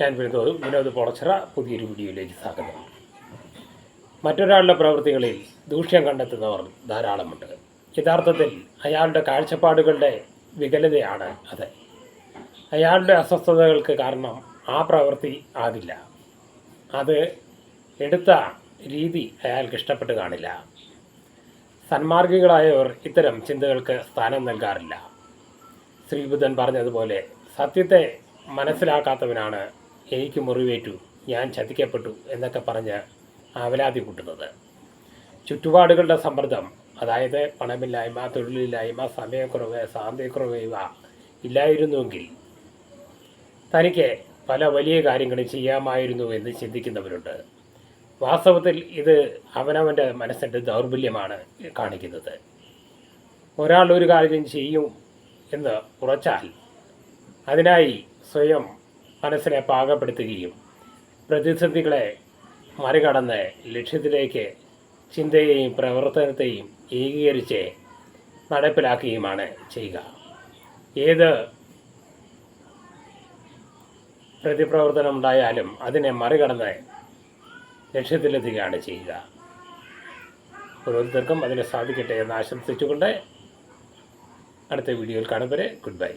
ഞാൻ വിനോദ് വിനോദ് പൊളച്ചിറ പുതിയൊരു വീഡിയോയിലേക്ക് സ്വാഗതം. മറ്റൊരാളുടെ പ്രവൃത്തികളിൽ ദൂഷ്യം കണ്ടെത്തുന്നവർ ധാരാളമുണ്ട് യഥാർത്ഥത്തിൽ അയാളുടെ കാഴ്ചപ്പാടുകളുടെ വികലതയാണ് അത്. അയാളുടെ അസ്വസ്ഥതകൾക്ക് കാരണം ആ പ്രവൃത്തി ആകില്ല. അത് എടുത്ത രീതി അയാൾക്ക് ഇഷ്ടപ്പെട്ട് കാണില്ല. സന്മാർഗികളായവർ ഇത്തരം ചിന്തകൾക്ക് സ്ഥാനം നൽകാറില്ല. ശ്രീബുദ്ധൻ പറഞ്ഞതുപോലെ സത്യത്തെ മനസ്സിലാക്കാത്തവനാണ് എനിക്ക് മുറിവേറ്റു ഞാൻ ചതിക്കപ്പെട്ടു എന്നൊക്കെ പറഞ്ഞ് ആവലാതി കൂട്ടുന്നത്. ചുറ്റുപാടുകളുടെ സമ്മർദ്ദം അതായത് പണമില്ലായ്മ തൊഴിലില്ലായ്മ സമയക്കുറവ് സാമ്പത്തികക്കുറവ് ഇവ ഇല്ലായിരുന്നുവെങ്കിൽ തനിക്ക് പല വലിയ കാര്യങ്ങളും ചെയ്യാമായിരുന്നു എന്ന് ചിന്തിക്കുന്നവരുണ്ട്. വാസ്തവത്തിൽ ഇത് അവനവന്റെ മനസ്സിന്റെ ദൗർബല്യമാണ് കാണിക്കുന്നത്. ഒരാൾ ഒരു കാര്യം ചെയ്യും എന്ന് ഉറച്ചാൽ അതിനായി സ്വയം മനസ്സിനെ പാകപ്പെടുത്തുകയും പ്രതിസന്ധികളെ മറികടന്ന് ലക്ഷ്യത്തിലേക്ക് ചിന്തയെയും പ്രവർത്തനത്തെയും ഏകീകരിച്ച് നടപ്പിലാക്കുകയുമാണ് ചെയ്യുക. ഏത് പ്രതിപ്രവർത്തനം ഉണ്ടായാലും അതിനെ മറികടന്ന് ലക്ഷ്യത്തിലെത്തുകയാണ് ചെയ്യുക. ഓരോരുത്തർക്കും അതിനെ സാധിക്കട്ടെ എന്ന് ആശംസിച്ചുകൊണ്ട് അടുത്ത വീഡിയോയിൽ കാണും വരെ ഗുഡ് ബൈ.